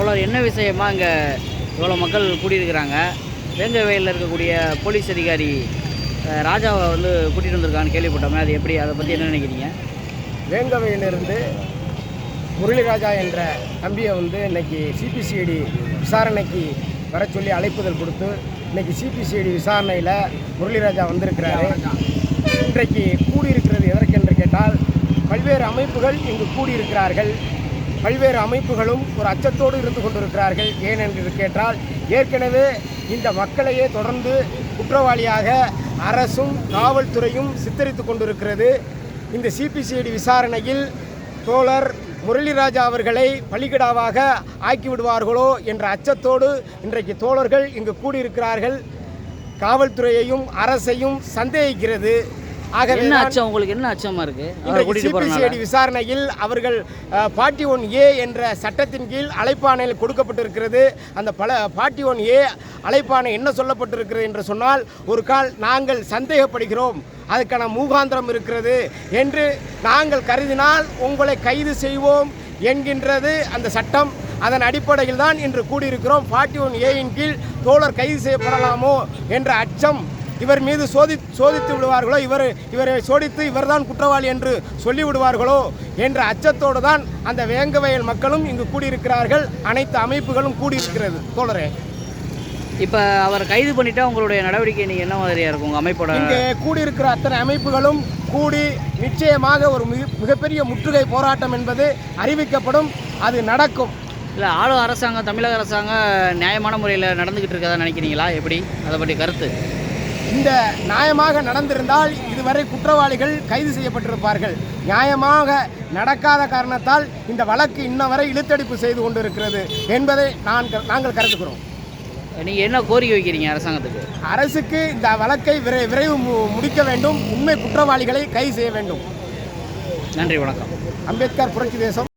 தோழர் என்ன விஷயமா இங்கே இவ்வளோ மக்கள் கூடியிருக்கிறாங்க? வேங்கவேலில் இருக்கக்கூடிய போலீஸ் அதிகாரி ராஜாவை வந்து கூட்டிகிட்டு வந்திருக்கான்னு கேள்விப்பட்டோமே அது எப்படி? அதை பற்றி என்ன நினைக்கிறீங்க? வேங்கவையிலிருந்து முரளிராஜா என்ற தம்பியை வந்து இன்னைக்கு சிபிசிஐடி விசாரணைக்கு வர சொல்லி அழைப்புதல் கொடுத்து இன்னைக்கு சிபிசிஐடி விசாரணையில் முரளிராஜா வந்திருக்கிறாரு. இன்றைக்கு கூடியிருக்கிறது எதற்கென்று கேட்டால் பல்வேறு அமைப்புகள் இங்கு கூடியிருக்கிறார்கள். பல்வேறு அமைப்புகளும் ஒரு அச்சத்தோடு இருந்து கொண்டிருக்கிறார்கள். ஏன் என்று கேட்டால் ஏற்கனவே இந்த மக்களையே தொடர்ந்து குற்றவாளியாக அரசும் காவல்துறையும் சித்தரித்து கொண்டிருக்கிறது. இந்த சிபிசிஐடி விசாரணையில் தோழர் முரளிராஜா அவர்களை பலிகடாவாக ஆக்கிவிடுவார்களோ என்ற அச்சத்தோடு இன்றைக்கு தோழர்கள் இங்கு கூடியிருக்கிறார்கள். காவல்துறையையும் அரசையும் சந்தேகிக்கிறது. ஆகவே என்ன அச்சம்? உங்களுக்கு என்ன கூட்டிகிட்டு போகிறனால சிபிசிஐடி விசாரணையில் அவர்கள் பார்ட்டி ஒன் ஏ என்ற சட்டத்தின் கீழ் அழைப்பாணையில் கொடுக்கப்பட்டிருக்கிறது. அந்த பல பார்ட்டி ஒன் ஏ அழைப்பாணை என்ன சொல்லப்பட்டிருக்கிறது என்று சொன்னால் ஒரு கால் நாங்கள் சந்தேகப்படுகிறோம். அதுக்கான மூகாந்திரம் இருக்கிறது என்று நாங்கள் கருதினால் உங்களை கைது செய்வோம் என்கின்றது அந்த சட்டம். அதன் அடிப்படையில் தான் இன்று கூடியிருக்கிறோம். பார்ட்டி ஒன் ஏயின் கீழ் தோழர் கைது செய்யப்படலாமோ என்ற அச்சம். இவர் மீது சோதி சோதித்து விடுவார்களோ இவர் இவரை சோதித்து இவர்தான் குற்றவாளி என்று சொல்லி விடுவார்களோ என்ற அச்சத்தோடு தான் அந்த வேங்கவயல் மக்களும் இங்கு கூடியிருக்கிறார்கள். அனைத்து அமைப்புகளும் கூடியிருக்கிறது. தோழரே. இப்போ அவர் கைது பண்ணிட்டா உங்களுடைய நடவடிக்கை நீங்கள் என்ன மாதிரியாக இருக்கும்? உங்கள் அமைப்போட இங்கே கூடியிருக்கிற அத்தனை அமைப்புகளும் கூடி நிச்சயமாக ஒரு மிக மிகப்பெரிய முற்றுகை போராட்டம் என்பது அறிவிக்கப்படும். அது நடக்கும். இல்லை ஆளும் அரசாங்கம் தமிழக அரசாங்கம் நியாயமான முறையில் நடந்துக்கிட்டு இருக்கதா நினைக்கிறீங்களா? எப்படி? அதை பற்றி கருத்து. இந்த நியாயமாக நடந்திருந்தால் இதுவரை குற்றவாளிகள் கைது செய்யப்பட்டிருப்பார்கள். நியாயமாக நடக்காத காரணத்தால் இந்த வழக்கு இன்ன வரை இழுத்தடிப்பு செய்து கொண்டிருக்கிறது என்பதை நான் நாங்கள் கருதுகிறோம். நீங்கள் என்ன கோரிக்கை வைக்கிறீங்க அரசாங்கத்துக்கு? அரசுக்கு இந்த வழக்கை விரை விரைவு முடிக்க வேண்டும். உண்மை குற்றவாளிகளை கைது செய்ய வேண்டும். நன்றி வணக்கம். அம்பேத்கர் புரட்சி தேசம்.